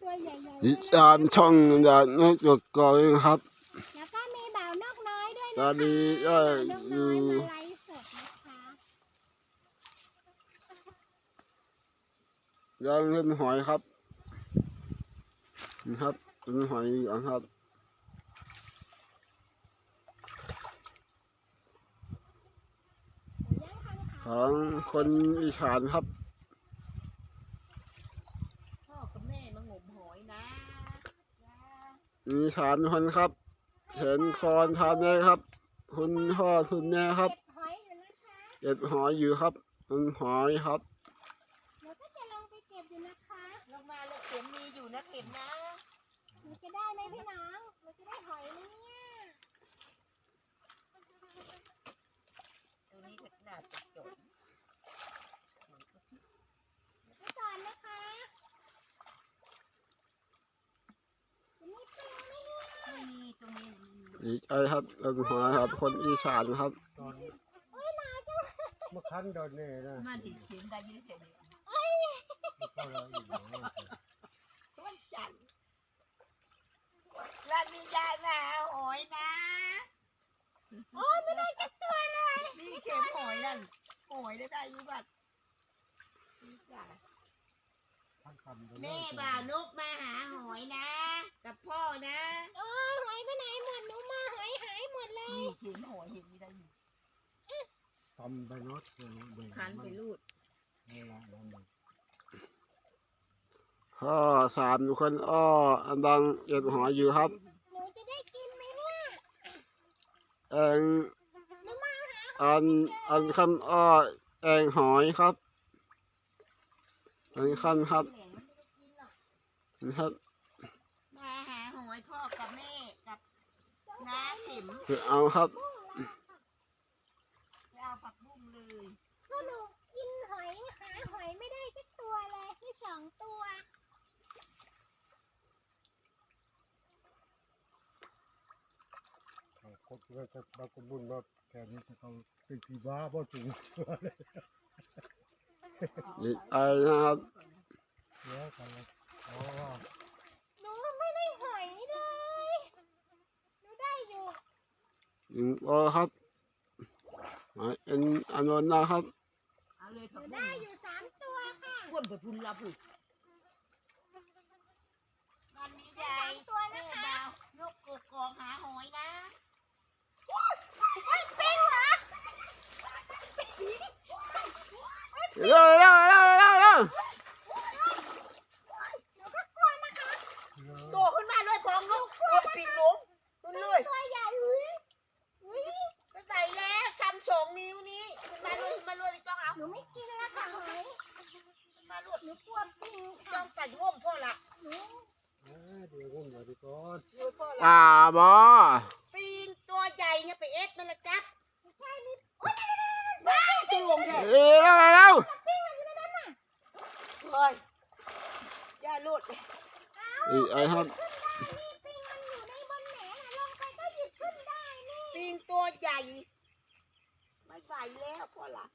ตัวใหญ่ๆติด้วดยนะตามช่องดานนกจดก่อนครับ แล้วก็มีบ่าวนอกน้อยด้วยตนะอนคะนี้ก็บ่าวนอกอน้อยยู่ มาไลฟ์สดนะคะยังเล่นหอยครับนี่ครับเป็นหอยเหลืองครับยังทำขาของคนอีสานครับ พ่อกับแม่มางมหอยนะมีสามคนครับเห็นคอนทำได้ครับ คุณพ่อคุณแม่ครับเก็บหอยอยู่นะคะเก็บหอยอยู่ครับคุณหอยครับ เดี๋ยวก็จะลงไปเก็บอยู่นะคะลงมาเลยเข็มมีอยู่นะเข็มนะหนูจะได้ไหมพี่น้องหนูจะได้หอยไหมเนี่ย ตัวนี้ขนาดจะจบ ไปก่อนนะคะจะมีปลาไหมเนี่ย ไม่มีตรงนี้ ดีใจครับเป็นหอยครับ คนอีสานครับ ตอนโอ้ยหนาวจังเลยเมื่อครั้งโดนเนี่ยนะมาดิเข็มได้ยืดเฉยไม่เข้าเราอีกเหรอวันจันทร์ร้านนี้ยายมาหาหอยนะ โอ้ยไม่ได้จักตัวเลยนี่เข็มหอยนั่นหอยได้ได้อยุบัตนี่จ้ะทั้งคำโดนแม่บ่าวนกมาหาหอยนะ กับพ่อนะ โอ้ยหอยไปไหนหมดหนูมาหอยหายหมด เลยนี่เข็มหอยเห็นมีได้อยู่ทำไปโนดเดี๋ยวคันไปรูดเวลาเราหนึ่งพ่อสามคนอ้ออันดังเก็บหอยอยู่ครับ หนูจะได้กินไหมเนี่ยเองหนูมาหาอันอันคำอ้อเองหอยครับ อันคำครับแหล่งมันไม่ได้กินหรอกนะครับ มาหาหอยพ่อกับแม่กับ น้าเข็มคือเอาครับ ไปเอาผักบุ้งเลยก็หนูกินหอยหาหอยไม่ได้สักตัวเลยแค่สองตัวคนก็จะบางคนบุญว่าแค่นี้จะเขาเป็นผีบ้าบ่ถึงดีใจนะครับ แล้วกันเลยอ๋อ หนูไม่ได้หอยเลย หนูได้อยู่ หนึ่งตัวครับหอยเป็นอันนั้นนะครับเอาเลยหผันูกบุ้ได้งอยู่สามตัวค่ะก้นไปพุ่นรับอีกวันนี้ยายตัวแม่นะคะบ่าวนกกกอกหาหอยนะเป็นเหรอเร็วเร็วเร็วเร็วเร็วหนูก็กลัวนะคะโตขึ้นมาด้วยพองลูกโอ้ยปีกหลงขึ้นเลย ตัวใหญ่ นูไม่กินแล้วค่ะหอยขึ้นมาลูกหนูกลัวปิงต้ค่ะองตัดร่วมพ่อละหนูเดี๋ยวผมมาดีก่อนร่วมพ่อละป่าบอปีนตัวใหญ่เนี่ยไปเอ็ดมันละจับใช่นี่บ้าจะลงเลยเร็วเร็วเร็วปิงมันอยู่ในนั้นน่ะเฮ้ยอย่าลุดดีใจครับขึ้นได้นี่ปิงมันอยู่ในบนแหนน่ะลงไปก็หยิบขึ้นได้นี่ปีนตัวใหญ่ ไม่ไหวแล้วพ่อละ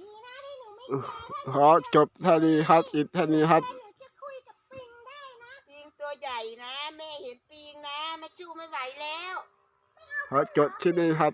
ดีนะที่หนูไม่เจอถ้าขอจบเท่านี้ครับอีกเท่านี้ครับหนูจะคุยกับปิงได้นะปีนตัวใหญ่นะ แม่เห็นปีงนะแม่ชู้ไม่ไหวแล้ว ขอจบที่นี่ครับ